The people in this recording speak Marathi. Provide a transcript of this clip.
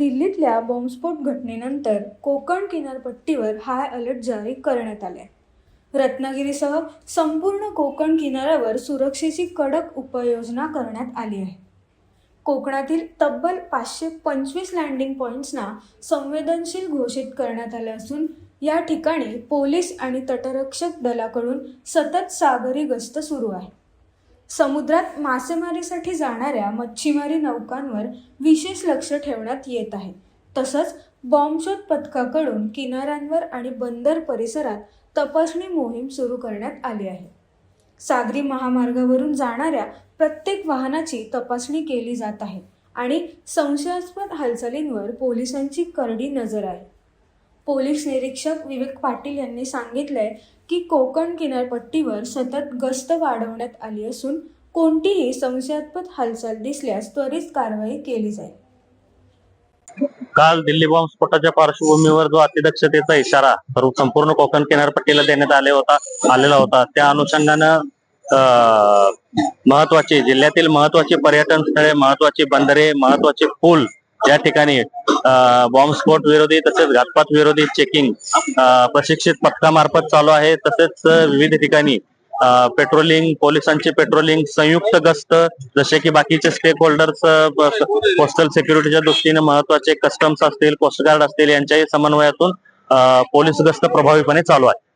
दिल्लीतल्या बॉम्बस्फोट घटनेनंतर कोकण किनारपट्टीवर हाय अलर्ट जारी करण्यात आले रत्नागिरीसह संपूर्ण कोकण किनाऱ्यावर सुरक्षेची कडक उपाययोजना करण्यात आली आहे. कोकणातील तब्बल पाचशे पंचवीस लँडिंग पॉईंट्सना संवेदनशील घोषित करण्यात आले असून या ठिकाणी पोलीस आणि तटरक्षक दलाकडून सतत सागरी गस्त सुरू आहे. समुद्रात मासेमारीसाठी जाणाऱ्या मच्छीमारी नौकांवर विशेष लक्ष ठेवण्यात येत आहे. तसंच बॉम्बशोध पथकाकडून किनाऱ्यांवर आणि बंदर परिसरात तपासणी मोहीम सुरू करण्यात आली आहे. सागरी महामार्गावरून जाणाऱ्या प्रत्येक वाहनाची तपासणी केली जात आहे आणि संशयास्पद हालचालींवर पोलिसांची करडी नजर आहे. पोलीस निरीक्षक विवेक पाटील यांनी सांगितलंय की कोकण किनारपट्टीवर सतत गस्त वाढवण्यात आली असून कोणतीही संशयास्पद हालचाल दिसल्यास त्वरित कारवाई केली जाईल. काल दिल्ली बॉम्ब स्फोटाच्या पार्श्वभूमीवर जो अतिदक्षतेचा इशारा सर्व संपूर्ण कोकण किनारपट्टीला देण्यात आले होता आलेला होता. त्या अनुषंगानं महत्वाची जिल्ह्यातील महत्वाची पर्यटन स्थळे महत्वाची बंदरे महत्त्वाचे पूल या ठिकाणी बॉम्बस्फोट विरोधी तसेच घातपात विरोधी चेकिंग प्रशिक्षित पथकामार्फत चालू आहे. तसेच विविध ठिकाणी पेट्रोलिंग पोलिसांची पेट्रोलिंग संयुक्त गस्त जसे की बाकीचे स्टेक होल्डर्स कोस्टल सिक्युरिटीच्या दृष्टीने महत्त्वाचे कस्टम्स असतील कोस्ट गार्ड असतील यांच्याही समन्वयातून पोलीस गस्त प्रभावीपणे चालू आहे.